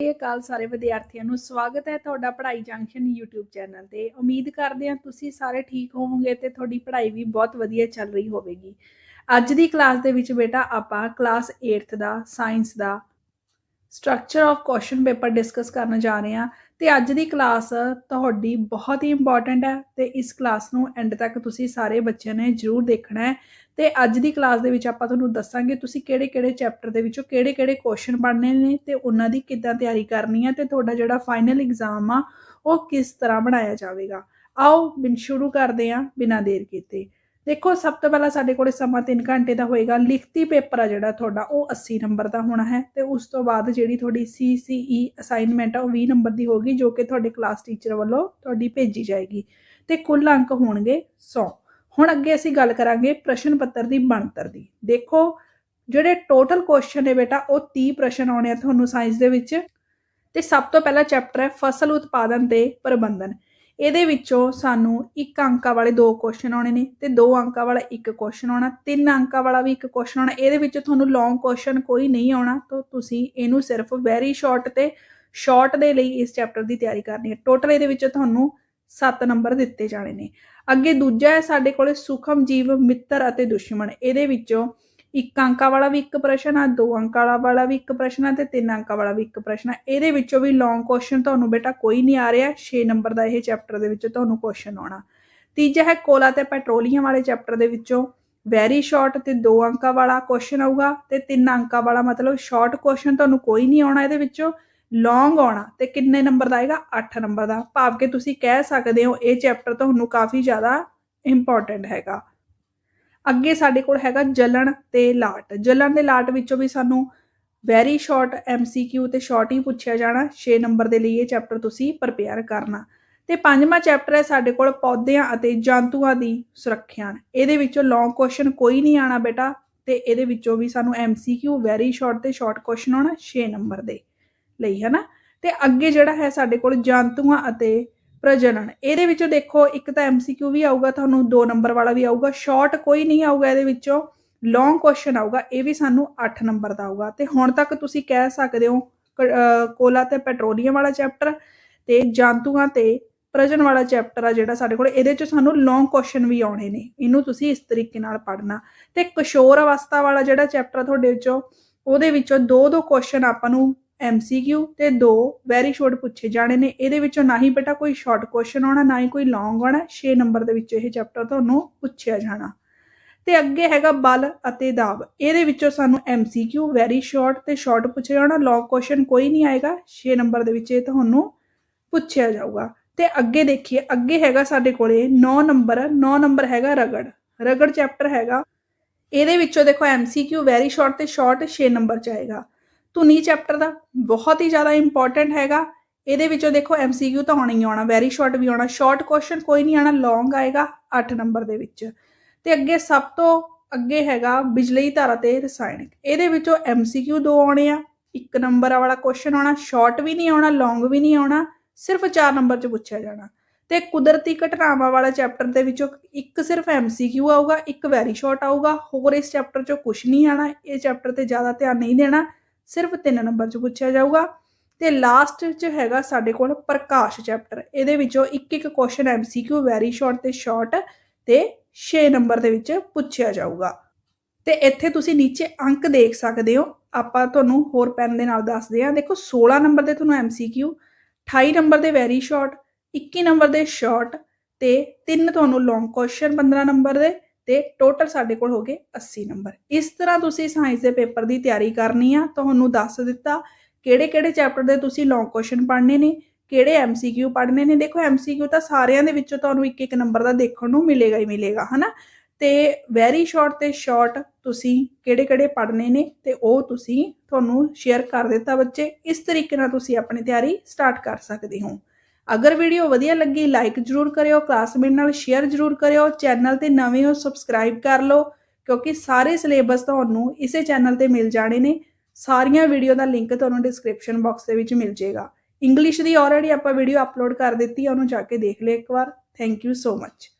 ਇਹ ਕਾਲ ਸਾਰੇ ਵਿਦਿਆਰਥੀਆਂ ਨੂੰ। ਸਵਾਗਤ ਹੈ ਤੁਹਾਡਾ ਪੜ੍ਹਾਈ ਜੰਕਸ਼ਨ YouTube ਚੈਨਲ ਤੇ। ਉਮੀਦ ਕਰਦੇ ਹਾਂ ਤੁਸੀਂ ਸਾਰੇ ਠੀਕ ਹੋਵੋਗੇ ਤੇ ਤੁਹਾਡੀ ਪੜ੍ਹਾਈ ਵੀ ਬਹੁਤ ਵਧੀਆ ਚੱਲ ਰਹੀ ਹੋਵੇਗੀ। ਅੱਜ ਦੀ ਕਲਾਸ ਦੇ ਵਿੱਚ ਬੇਟਾ ਆਪਾਂ ਕਲਾਸ 8th ਦਾ science the structure of question paper discuss ਕਰਨ ਜਾ ਰਹੇ ਹਾਂ ਤੇ ਅੱਜ ਦੀ ਕਲਾਸ ਤੁਹਾਡੀ ਬਹੁਤ ਹੀ ਇੰਪੋਰਟੈਂਟ ਹੈ ਤੇ ਇਸ ਕਲਾਸ ਨੂੰ ਐਂਡ ਤੱਕ ਤੁਸੀਂ ਸਾਰੇ ਬੱਚਿਆਂ ਨੇ ਜ਼ਰੂਰ ਦੇਖਣਾ ਹੈ। ਤੇ ਅੱਜ ਦੀ ਕਲਾਸ ਦੇ ਵਿੱਚ ਆਪਾਂ ਤੁਹਾਨੂੰ ਦੱਸਾਂਗੇ ਤੁਸੀਂ ਕਿਹੜੇ-ਕਿਹੜੇ ਚੈਪਟਰ ਦੇ ਵਿੱਚੋਂ ਕਿਹੜੇ-ਕਿਹੜੇ ਕੁਐਸਚਨ ਪੜ੍ਹਨੇ ਨੇ ਤੇ ਉਹਨਾਂ ਦੀ ਕਿੱਦਾਂ ਤਿਆਰੀ ਕਰਨੀ ਹੈ ਤੇ ਤੁਹਾਡਾ ਜਿਹੜਾ ਫਾਈਨਲ ਐਗਜ਼ਾਮ ਆ, ਉਹ ਕਿਸ ਤਰ੍ਹਾਂ ਬਣਾਇਆ ਜਾਵੇਗਾ। ਆਓ ਬਿਨ ਸ਼ੁਰੂ ਕਰਦੇ ਹਾਂ, ਬਿਨਾਂ ਦੇਰ ਕੀਤੇ। ਦੇਖੋ, ਸਭ ਤੋਂ ਪਹਿਲਾਂ ਸਾਡੇ ਕੋਲੇ ਸਮਾਂ 3 ਘੰਟੇ ਦਾ ਹੋਏਗਾ। ਲਿਖਤੀ ਪੇਪਰ ਆ ਜਿਹੜਾ ਤੁਹਾਡਾ, ਉਹ 80 ਨੰਬਰ ਦਾ ਹੋਣਾ ਹੈ ਤੇ ਉਸ ਤੋਂ ਬਾਅਦ ਜਿਹੜੀ ਤੁਹਾਡੀ CCE ਅਸਾਈਨਮੈਂਟ ਆ, ਉਹ 20 ਨੰਬਰ ਦੀ ਹੋਗੀ ਜੋ ਕਿ ਤੁਹਾਡੇ ਕਲਾਸ ਟੀਚਰ ਵੱਲੋਂ ਤੁਹਾਡੀ ਭੇਜੀ ਜਾਏਗੀ। ਤੇ ਕੁੱਲ ਅੰਕ ਹੋਣਗੇ 100 ਹੁਣ ਅੱਗੇ ਅਸੀਂ ਗੱਲ ਕਰਾਂਗੇ ਪ੍ਰਸ਼ਨ ਪੱਤਰ ਦੀ ਬਣਤਰ ਦੀ। ਦੇਖੋ, ਜਿਹੜੇ ਟੋਟਲ ਕੁਐਸਚਨ ਨੇ ਬੇਟਾ, ਉਹ 30 ਪ੍ਰਸ਼ਨ ਆਉਣੇ ਆ ਤੁਹਾਨੂੰ ਸਾਇੰਸ ਦੇ ਵਿੱਚ। ਤੇ ਸਭ ਤੋਂ ਪਹਿਲਾ ਚੈਪਟਰ ਹੈ ਫਸਲ ਉਤਪਾਦਨ ਤੇ ਪ੍ਰਬੰਧਨ। ਇਹਦੇ ਵਿੱਚੋਂ ਸਾਨੂੰ ਇੱਕ ਅੰਕਾਂ ਵਾਲੇ ਦੋ ਕੁਐਸਚਨ ਆਉਣੇ ਨੇ ਤੇ ਦੋ ਅੰਕਾਂ ਵਾਲਾ ਇੱਕ ਕੁਐਸਚਨ ਆਉਣਾ, ਤਿੰਨ ਅੰਕਾਂ ਵਾਲਾ ਵੀ ਇੱਕ ਕੁਐਸਚਨ ਆਉਣਾ। ਇਹਦੇ ਵਿੱਚ ਤੁਹਾਨੂੰ ਲੌਂਗ ਕੁਐਸਚਨ ਕੋਈ ਨਹੀਂ ਆਉਣਾ, ਤਾਂ ਤੁਸੀਂ ਇਹਨੂੰ ਸਿਰਫ ਵੈਰੀ ਸ਼ਾਰਟ ਤੇ ਸ਼ਾਰਟ ਦੇ ਲਈ ਇਸ ਚੈਪਟਰ ਦੀ ਤਿਆਰੀ ਕਰਨੀ ਹੈ। ਟੋਟਲ ਇਹਦੇ ਵਿੱਚ ਤੁਹਾਨੂੰ 7 ਨੰਬਰ ਦਿੱਤੇ ਜਾਣੇ ਨੇ। ਅੱਗੇ ਦੂਜਾ ਹੈ, ਸਾਡੇ ਕੋਲੇ ਸੁਖਮ, ਜੀਵ, ਮਿੱਤਰ ਅਤੇ ਦੁਸ਼ਮਣ। ਇਹਦੇ ਵਿੱਚੋਂ ਇੱਕ ਅੰਕਾਂ ਵਾਲਾ ਵੀ ਇੱਕ ਪ੍ਰਸ਼ਨ ਆ, ਦੋ ਅੰਕਾਂ ਵਾਲਾ ਵੀ ਇੱਕ ਪ੍ਰਸ਼ਨ ਆ ਤੇ ਤਿੰਨ ਅੰਕਾਂ ਵਾਲਾ ਵੀ ਇੱਕ ਪ੍ਰਸ਼ਨ ਆ। ਇਹਦੇ ਵਿੱਚੋਂ ਵੀ ਲੌਂਗ ਕੁਐਸਚਨ ਤੁਹਾਨੂੰ ਬੇਟਾ ਕੋਈ ਨਹੀਂ ਆ ਰਿਹਾ। 6 ਨੰਬਰ ਦਾ ਇਹ ਚੈਪਟਰ ਦੇ ਵਿੱਚੋਂ ਤੁਹਾਨੂੰ ਕੁਐਸਚਨ ਆਉਣਾ। ਤੀਜਾ ਹੈ, ਕੋਲਾ ਤੇ ਪੈਟਰੋਲੀਅਮ ਵਾਲੇ ਚੈਪਟਰ ਦੇ ਵਿੱਚੋਂ ਵੈਰੀ ਸ਼ਾਰਟ ਤੇ ਦੋ ਅੰਕਾਂ ਵਾਲਾ ਕੁਐਸਚਨ ਆਊਗਾ ਤੇ ਤਿੰਨ ਅੰਕਾਂ ਵਾਲਾ ਮਤਲਬ ਸ਼ਾਰਟ ਕੁਐਸਚਨ ਤੁਹਾਨੂੰ ਕੋਈ ਨਹੀਂ ਆਉਣਾ ਇਹਦੇ ਵਿੱਚੋਂ। ਲੌਂਗ ਆਉਣਾ ਤੇ ਕਿੰਨੇ ਨੰਬਰ ਦਾ ਆਏਗਾ? 8 ਨੰਬਰ ਦਾ। ਭਾਵ ਕਿ ਤੁਸੀਂ ਕਹਿ ਸਕਦੇ ਹੋ, ਇਹ ਚੈਪਟਰ ਤੁਹਾਨੂੰ ਕਾਫੀ ਜ਼ਿਆਦਾ ਇੰਪੋਰਟੈਂਟ ਹੈਗਾ। ਅੱਗੇ ਸਾਡੇ ਕੋਲ ਹੈਗਾ ਜਲਣ ਤੇ ਲਾਟ। ਜਲਣ ਦੇ ਲਾਟ ਵਿੱਚੋਂ ਵੀ ਸਾਨੂੰ ਵੈਰੀ ਸ਼ਾਰਟ ਐਮਸੀਕਿਊ ਤੇ ਸ਼ਾਰਟ ਹੀ ਪੁੱਛਿਆ ਜਾਣਾ। 6 ਨੰਬਰ ਦੇ ਲਈ ਇਹ ਚੈਪਟਰ ਤੁਸੀਂ ਪ੍ਰਪੇਅਰ ਕਰਨਾ। ਤੇ ਪੰਜਵਾਂ ਚੈਪਟਰ ਹੈ ਸਾਡੇ ਕੋਲ ਪੌਦਿਆਂ ਅਤੇ ਜੰਤੂਆਂ ਦੀ ਸੁਰੱਖਿਆ ਇਹਦੇ ਵਿੱਚੋਂ ਲੌਂਗ ਕੁਐਸਚਨ ਕੋਈ ਨਹੀਂ ਆਣਾ ਬੇਟਾ। ਤੇ ਇਹਦੇ ਵਿੱਚੋਂ ਵੀ ਸਾਨੂੰ ਐਮਸੀਕਿਊ ਵੈਰੀ ਸ਼ਾਰਟ ਤੇ ਸ਼ਾਰਟ ਕੁਐਸਚਨ ਆਉਣਾ 6 ਨੰਬਰ ਦੇ। ਲਈ ਹੈ ਨਾ ਤੇ ਅੱਗੇ ਜਿਹੜਾ ਹੈ ਸਾਡੇ ਕੋਲ ਜੰਤੂਆਂ ਅਤੇ ਪ੍ਰਜਨਨ। ਇਹਦੇ ਵਿੱਚੋਂ ਦੇਖੋ, ਇੱਕ ਤਾਂ ਐਮਸੀਕਿਊ ਵੀ ਆਊਗਾ, ਤੁਹਾਨੂੰ 2 ਨੰਬਰ ਵਾਲਾ ਵੀ ਆਊਗਾ। ਸ਼ਾਰਟ ਕੋਈ ਨਹੀਂ ਆਊਗਾ ਇਹਦੇ ਵਿੱਚੋਂ। ਲੌਂਗ ਕੁਐਸਚਨ ਆਊਗਾ, ਇਹ ਵੀ ਸਾਨੂੰ 8 ਨੰਬਰ ਦਾ ਆਊਗਾ। ਤੇ ਹੁਣ ਤੱਕ ਤੁਸੀਂ ਕਹਿ ਸਕਦੇ ਹੋ ਕੋਲਾ ਤੇ ਪੈਟਰੋਲੀਅਮ ਵਾਲਾ ਚੈਪਟਰ ਤੇ ਜੰਤੂਆਂ ਤੇ ਪ੍ਰਜਨ ਵਾਲਾ ਚੈਪਟਰ ਆ ਜਿਹੜਾ ਸਾਡੇ ਕੋਲ, ਇਹਦੇ ਚ ਸਾਨੂੰ ਲੌਂਗ ਕੁਐਸਚਨ ਵੀ ਆਉਣੇ ਨੇ। ਇਹਨੂੰ ਤੁਸੀਂ ਇਸ ਤਰੀਕੇ ਨਾਲ ਪੜ੍ਹਨਾ। ਤੇ ਕਿਸ਼ੋਰ ਅਵਸਥਾ ਵਾਲਾ ਜਿਹੜਾ ਚੈਪਟਰ ਤੁਹਾਡੇ ਵਿੱਚੋਂ, ਉਹਦੇ ਵਿੱਚੋਂ ਦੋ ਦੋ ਕੁਐਸਚਨ ਆਪਾਂ ਨੂੰ ਐਮਸੀਕਿਊ ਤੇ ਦੋ ਵੈਰੀ ਸ਼ਾਰਟ ਪੁੱਛੇ ਜਾਣੇ ਨੇ। ਇਹਦੇ ਵਿੱਚੋਂ ਨਾ ਹੀ ਬੇਟਾ ਕੋਈ ਸ਼ਾਰਟ ਕੁਐਸਚਨ ਆਉਣਾ, ਨਾ ਹੀ ਕੋਈ ਲੌਂਗ ਆਉਣਾ 6 ਨੰਬਰ ਦੇ ਵਿੱਚ ਇਹ ਚੈਪਟਰ ਤੁਹਾਨੂੰ ਪੁੱਛਿਆ ਜਾਣਾ। ਤੇ ਅੱਗੇ ਹੈਗਾ ਬਲ ਅਤੇ ਦਾਬ। ਇਹਦੇ ਵਿੱਚੋਂ ਸਾਨੂੰ ਐਮਸੀਕਿਊ ਵੈਰੀ ਸ਼ਾਰਟ ਤੇ ਸ਼ਾਰਟ ਪੁੱਛਿਆ ਜਾਣਾ ਲੌਂਗ ਕੁਐਸਚਨ ਕੋਈ ਨਹੀਂ ਆਏਗਾ 6 ਨੰਬਰ ਦੇ ਵਿੱਚ ਇਹ ਤੁਹਾਨੂੰ ਪੁੱਛਿਆ ਜਾਊਗਾ। ਤੇ ਅੱਗੇ ਦੇਖੀਏ, ਅੱਗੇ ਹੈਗਾ ਸਾਡੇ ਕੋਲੇ 9 ਨੰਬਰ 9 ਨੰਬਰ ਹੈਗਾ ਰਗੜ। ਰਗੜ ਚੈਪਟਰ ਹੈਗਾ। ਇਹਦੇ ਵਿੱਚੋਂ ਦੇਖੋ ਐਮਸੀਕਿਊ ਵੈਰੀ ਸ਼ਾਰਟ ਤੇ ਸ਼ਾਰਟ 6 ਨੰਬਰ ਚ ਆਏਗਾ। ਧੁਨੀ ਚੈਪਟਰ ਦਾ। ਬਹੁਤ ਹੀ ਜ਼ਿਆਦਾ ਇੰਪੋਰਟੈਂਟ ਹੈਗਾ। ਇਹਦੇ ਵਿੱਚੋਂ ਦੇਖੋ ਐਮਸੀਕਿਊ ਤਾਂ ਆਉਣਾ ਹੀ ਆਉਣਾ। ਵੈਰੀ ਸ਼ਾਰਟ ਵੀ ਆਉਣਾ। ਸ਼ਾਰਟ ਕੁਐਸਚਨ ਕੋਈ ਨਹੀਂ ਆਣਾ ਲੌਂਗ ਆਏਗਾ 8 ਨੰਬਰ ਦੇ ਵਿੱਚ। ਤੇ ਅੱਗੇ ਸਭ ਤੋਂ ਅੱਗੇ ਹੈਗਾ ਬਿਜਲੀ ਧਾਰਾ ਤੇ ਰਸਾਇਣਿਕ। ਇਹਦੇ ਵਿੱਚੋਂ ਐਮਸੀਕਿਊ ਦੋ ਆਉਣੇ ਆ। ਇੱਕ ਨੰਬਰ ਵਾਲਾ ਕੁਐਸਚਨ ਆਉਣਾ। ਸ਼ਾਰਟ ਵੀ ਨਹੀਂ ਆਉਣਾ। ਲੌਂਗ ਵੀ ਨਹੀਂ ਆਉਣਾ। ਸਿਰਫ 4 ਨੰਬਰ 'ਚ ਪੁੱਛਿਆ ਜਾਣਾ। ਤੇ ਕੁਦਰਤੀ ਘਟਨਾਵਾਂ ਵਾਲਾ ਚੈਪਟਰ ਦੇ ਵਿੱਚੋਂ ਇੱਕ ਸਿਰਫ ਐਮਸੀਕਿਊ ਆਊਗਾ। ਇੱਕ ਵੈਰੀ ਸ਼ਾਰਟ ਆਊਗਾ। ਹੋਰ ਇਸ ਚੈਪਟਰ 'ਚੋਂ ਕੁਝ ਨਹੀਂ ਆਣਾ ਇਹ ਚੈਪਟਰ ਤੇ ਜ਼ਿਆਦਾ ਧਿਆਨ ਨਹੀਂ ਦੇਣਾ। ਸਿਰਫ 3 ਨੰਬਰ 'ਚ ਪੁੱਛਿਆ ਜਾਊਗਾ। ਤੇ ਲਾਸਟ 'ਚ ਹੈਗਾ ਸਾਡੇ ਕੋਲ ਪ੍ਰਕਾਸ਼ ਚੈਪਟਰ ਇਹਦੇ ਵਿੱਚੋਂ ਇੱਕ ਇੱਕ ਕੁਐਸਚਨ ਐਮਸੀਕਿਊ ਵੈਰੀ ਸ਼ਾਰਟ ਤੇ ਸ਼ਾਰਟ ਤੇ 6 ਨੰਬਰ ਦੇ ਵਿੱਚ ਪੁੱਛਿਆ ਜਾਊਗਾ। ਤੇ ਇੱਥੇ ਤੁਸੀਂ ਨੀਚੇ ਅੰਕ ਦੇਖ ਸਕਦੇ ਹੋ। ਆਪਾਂ ਤੁਹਾਨੂੰ ਹੋਰ ਪੈਨ ਦੇ ਨਾਲ ਦੱਸਦੇ ਹਾਂ। ਦੇਖੋ 16 ਨੰਬਰ ਦੇ ਤੁਹਾਨੂੰ ਐਮਸੀਕਿਊ 28 ਨੰਬਰ ਦੇ ਵੈਰੀ ਸ਼ਾਰਟ 21 ਨੰਬਰ ਦੇ ਸ਼ਾਰਟ ਤੇ ਤਿੰਨ ਤੁਹਾਨੂੰ ਲੌਂਗ ਕੁਐਸਚਨ 15 ਨੰਬਰ ਦੇ ਤੇ ਟੋਟਲ ਸਾਡੇ ਕੋਲ ਹੋ ਗਏ 80 ਨੰਬਰ ਇਸ ਤਰ੍ਹਾਂ ਤੁਸੀਂ ਸਾਇੰਸ ਦੇ ਪੇਪਰ ਦੀ ਤਿਆਰੀ ਕਰਨੀ ਆ, ਤੁਹਾਨੂੰ ਦੱਸ ਦਿੱਤਾ ਕਿਹੜੇ ਕਿਹੜੇ ਚੈਪਟਰ ਦੇ ਤੁਸੀਂ ਲੌਂਗ ਕੁਐਸਚਨ ਪੜ੍ਹਨੇ ਨੇ, ਕਿਹੜੇ ਐਮਸੀਕਿਊ ਪੜ੍ਹਨੇ ਨੇ। ਦੇਖੋ ਐਮਸੀਕਿਊ ਤਾਂ ਸਾਰਿਆਂ ਦੇ ਵਿੱਚੋਂ ਤੁਹਾਨੂੰ ਇੱਕ ਇੱਕ ਨੰਬਰ ਦਾ ਦੇਖਣ ਨੂੰ ਮਿਲੇਗਾ ਹੀ ਮਿਲੇਗਾ, ਹਨਾ? ਤੇ ਵੈਰੀ ਸ਼ਾਰਟ ਤੇ ਸ਼ਾਰਟ ਤੁਸੀਂ ਕਿਹੜੇ ਕਿਹੜੇ ਪੜ੍ਹਨੇ ਨੇ ਤੇ ਉਹ ਤੁਸੀਂ ਤੁਹਾਨੂੰ ਸ਼ੇਅਰ ਕਰ ਦਿੱਤਾ ਬੱਚੇ। ਇਸ ਤਰੀਕੇ ਨਾਲ ਤੁਸੀਂ ਆਪਣੀ ਤਿਆਰੀ ਸਟਾਰਟ ਕਰ ਸਕਦੇ ਹੋ। ਅਗਰ ਵੀਡੀਓ ਵਧੀਆ ਲੱਗੀ ਲਾਈਕ ਜਰੂਰ ਕਰਿਓ ਕਲਾਸਮੇਟ ਨਾਲ ਸ਼ੇਅਰ ਜਰੂਰ ਕਰਿਓ ਚੈਨਲ ਤੇ ਨਵੇਂ ਹੋ ਸਬਸਕ੍ਰਾਈਬ ਕਰ ਲਓ, ਕਿਉਂਕਿ ਸਾਰੇ ਸਿਲੇਬਸ ਤੁਹਾਨੂੰ ਇਸੇ ਚੈਨਲ ਤੇ ਮਿਲ ਜਾਣੇ ਨੇ। ਸਾਰੀਆਂ ਵੀਡੀਓ ਦਾ ਲਿੰਕ ਤੁਹਾਨੂੰ ਡਿਸਕ੍ਰਿਪਸ਼ਨ ਬਾਕਸ ਦੇ ਵਿੱਚ ਮਿਲ ਜਾਏਗਾ। ਇੰਗਲਿਸ਼ ਦੀ ਆਲਰੇਡੀ ਆਪਾਂ ਵੀਡੀਓ ਅਪਲੋਡ ਕਰ ਦਿੱਤੀ ਹੈ ਉਹਨੂੰ ਜਾ ਕੇ ਦੇਖ ਲਿਓ ਇੱਕ ਵਾਰ। Thank you so much